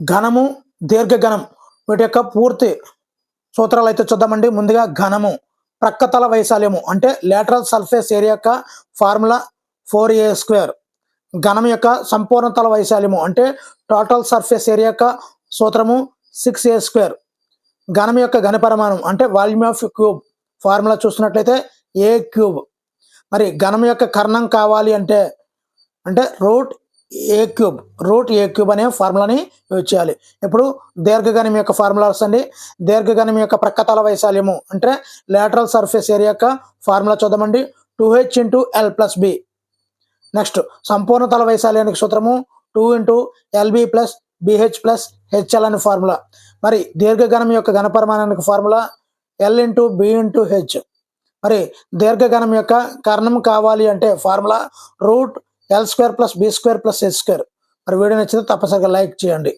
ఘనము దీర్ఘఘనం. వీటి యొక్క పూర్తి సూత్రాలు అయితే చూద్దామండి. ముందుగా ఘనము ప్రక్కతల వైశాల్యము. అంటే లేటరల్ సర్ఫేస్ ఏరియా యొక్క ఫార్ములా ఫోర్ ఏ స్క్వేర్ ఘనం యొక్క సంపూర్ణ తల వైశాల్యము. అంటే టోటల్ సర్ఫేస్ ఏరియా యొక్క సూత్రము సిక్స్ ఏ స్క్వేర్ ఘనం యొక్క ఘనపరిమాణం అంటే వాల్యూమ్ ఆఫ్ క్యూబ్ ఫార్ములా చూసినట్లయితే ఏ క్యూబ్ మరి ఘనం యొక్క కర్ణం కావాలి అంటే అంటే root A cube root A cube అనే ఫార్ములాని యూజ్ చేయాలి. ఇప్పుడు దీర్ఘగణం యొక్క ఫార్ములా వస్తుంది దీర్ఘగణం యొక్క ప్రక్కతల వైశాల్యము అంటే లేటరల్ సర్ఫేస్ ఏరియా యొక్క ఫార్ములా చూద్దామండి. Two H into L plus B next సంపూర్ణ తల వైశాల్యానికి సూత్రము two into L B plus B H plus H L అనే ఫార్ములా మరి దీర్ఘగణం యొక్క ఘనపరిమాణానికి formula L into B into H మరి దీర్ఘగణం యొక్క కర్ణం కావాలి అంటే formula root L square plus B square plus S square మరి వీడియో నచ్చితే తప్పనిసరిగా లైక్ చేయండి.